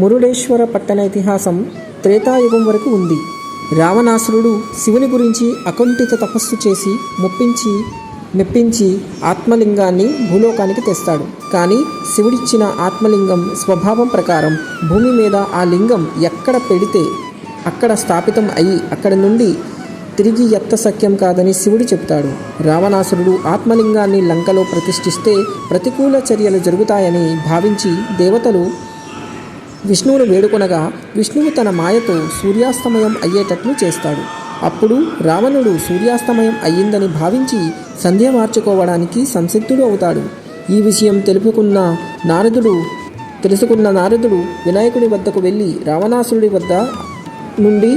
మురుడేశ్వర పట్టణ ఇతిహాసం త్రేతాయుగం వరకు ఉంది. రావణాసురుడు శివుని గురించి అకుంఠిత తపస్సు చేసి ముప్పించి మెప్పించి ఆత్మలింగాన్ని భూలోకానికి తెస్తాడు. కానీ శివుడిచ్చిన ఆత్మలింగం స్వభావం ప్రకారం భూమి మీద ఆ లింగం ఎక్కడ పెడితే అక్కడ స్థాపితం అయి అక్కడి నుండి తిరిగి ఎత్త సఖ్యం కాదని శివుడు చెప్తాడు. రావణాసురుడు ఆత్మలింగాన్ని లంకలో ప్రతిష్ఠిస్తే ప్రతికూల చర్యలు జరుగుతాయని భావించి దేవతలు విష్ణువును వేడుకొనగా విష్ణువు తన మాయతో సూర్యాస్తమయం అయ్యేటట్లు చేస్తాడు. అప్పుడు రావణుడు సూర్యాస్తమయం అయ్యిందని భావించి సంధ్య మార్చుకోవడానికి సంసిద్ధుడు అవుతాడు. ఈ విషయం తెలుపుకున్న నారదుడు తెలుసుకున్న నారదుడు వినాయకుడి వద్దకు వెళ్ళి రావణాసురుడి వద్ద నుండి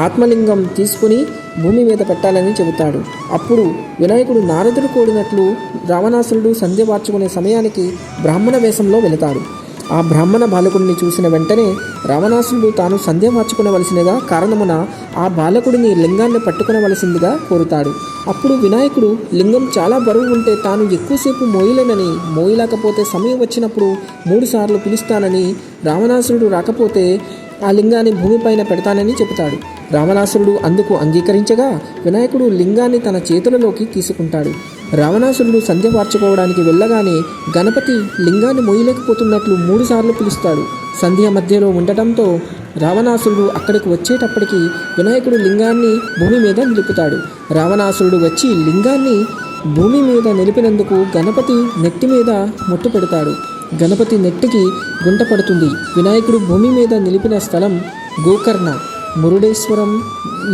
ఆత్మలింగం తీసుకుని భూమి మీద పెట్టాలని చెబుతాడు. అప్పుడు వినాయకుడు నారదుడు కోడినట్లు రావణాసురుడు సంధ్య మార్చుకునే సమయానికి బ్రాహ్మణ వేషంలో వెళతాడు. ఆ బ్రాహ్మణ బాలకుడిని చూసిన వెంటనే రావణాసురుడు తాను సంధ్య మార్చుకునవలసినగా కారణమున ఆ బాలకుడిని లింగాన్ని పట్టుకునవలసిందిగా కోరుతాడు. అప్పుడు వినాయకుడు లింగం చాలా బరువు ఉంటే తాను ఎక్కువసేపు మోయలేనని మోయలేకపోతే సమయం వచ్చినప్పుడు మూడుసార్లు పిలుస్తానని రావణాసురుడు రాకపోతే ఆ లింగాన్ని భూమిపైన పెడతానని చెబుతాడు. రావణాసురుడు అందుకు అంగీకరించగా వినాయకుడు లింగాన్ని తన చేతులలోకి తీసుకుంటాడు. రావణాసురుడు సంధ్య మార్చుకోవడానికి వెళ్ళగానే గణపతి లింగాన్ని మోయలేకపోతున్నట్లు మూడుసార్లు పిలుస్తాడు. సంధ్య మధ్యలో ఉండటంతో రావణాసురుడు అక్కడికి వచ్చేటప్పటికి వినాయకుడు లింగాన్ని భూమి మీద నిలుపుతాడు. రావణాసురుడు వచ్చి లింగాన్ని భూమి మీద నిలిపినందుకు గణపతి నెట్టి మీద ముట్టు పెడతాడు. గణపతి నెట్టికి గుంట పడుతుంది. వినాయకుడు భూమి మీద నిలిపిన స్థలం గోకర్ణ. మురుడేశ్వరం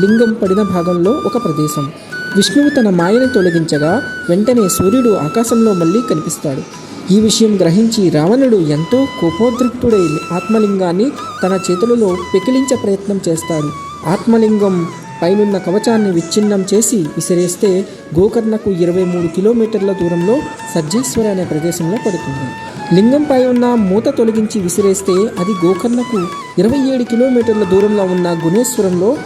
లింగం పడిన భాగంలో ఒక ప్రదేశం. విష్ణువు తన మాయని తొలగించగా వెంటనే సూర్యుడు ఆకాశంలో మళ్ళీ కనిపిస్తాడు. ఈ విషయం గ్రహించి రావణుడు ఎంతో కోపోద్రిక్తుడై ఆత్మలింగాన్ని తన చేతులలో పెకిలించే ప్రయత్నం చేస్తాడు. ఆత్మలింగం పైనున్న కవచాన్ని విచ్ఛిన్నం చేసి విసిరేస్తే గోకర్ణకు ఇరవై మూడు కిలోమీటర్ల దూరంలో సజ్జేశ్వర అనే ప్రదేశంలో పడుతుంది. లింగంపై ఉన్న మూత తొలగించి విసిరేస్తే అది గోకర్ణకు ఇరవై ఏడు కిలోమీటర్ల దూరంలో ఉన్న గుణేశ్వరంలో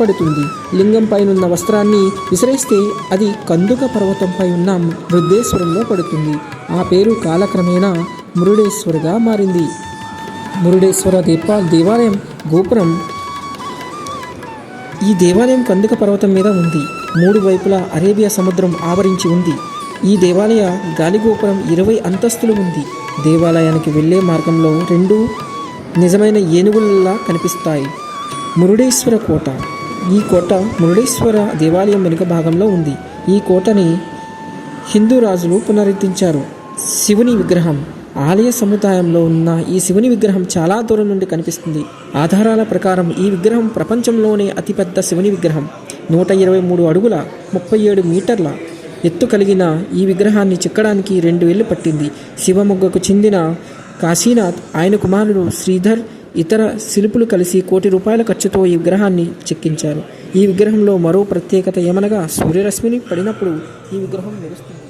పడుతుంది. లింగంపై ఉన్న వస్త్రాన్ని విసిరేస్తే అది కందుక పర్వతంపై ఉన్న మృద్దేశ్వరంలో పడుతుంది. ఆ పేరు కాలక్రమేణా మురుడేశ్వరగా మారింది. మురుడేశ్వర దీప దేవాలయం గోపురం. ఈ దేవాలయం కందుక పర్వతం మీద ఉంది. మూడు వైపులా అరేబియా సముద్రం ఆవరించి ఉంది. ఈ దేవాలయ గాలిగోపురం ఇరవై అంతస్తులు ఉంది. దేవాలయానికి వెళ్ళే మార్గంలో రెండు నిజమైన ఏనుగులలా కనిపిస్తాయి. మురుడేశ్వర కోట. ఈ కోట మురుడేశ్వర దేవాలయం వెనుక భాగంలో ఉంది. ఈ కోటని హిందూ రాజులు పునరుద్ధరించారు. శివుని విగ్రహం. ఆలయ సముదాయంలో ఉన్న ఈ శివుని విగ్రహం చాలా దూరం నుండి కనిపిస్తుంది. ఆధారాల ప్రకారం ఈ విగ్రహం ప్రపంచంలోనే అతిపెద్ద శివుని విగ్రహం. నూట ఇరవై మూడు అడుగుల ముప్పై ఏడు మీటర్ల ఎత్తు కలిగిన ఈ విగ్రహాన్ని చెక్కడానికి రెండు వేలు పట్టింది. శివమొగ్గకు చెందిన కాశీనాథ్ ఆయన కుమారుడు శ్రీధర్ ఇతర శిల్పులు కలిసి కోటి రూపాయల ఖర్చుతో ఈ విగ్రహాన్ని చెక్కించారు. ఈ విగ్రహంలో మరో ప్రత్యేకత ఏమనగా సూర్యరశ్మిని పడినప్పుడు ఈ విగ్రహం మెరుస్తుంది.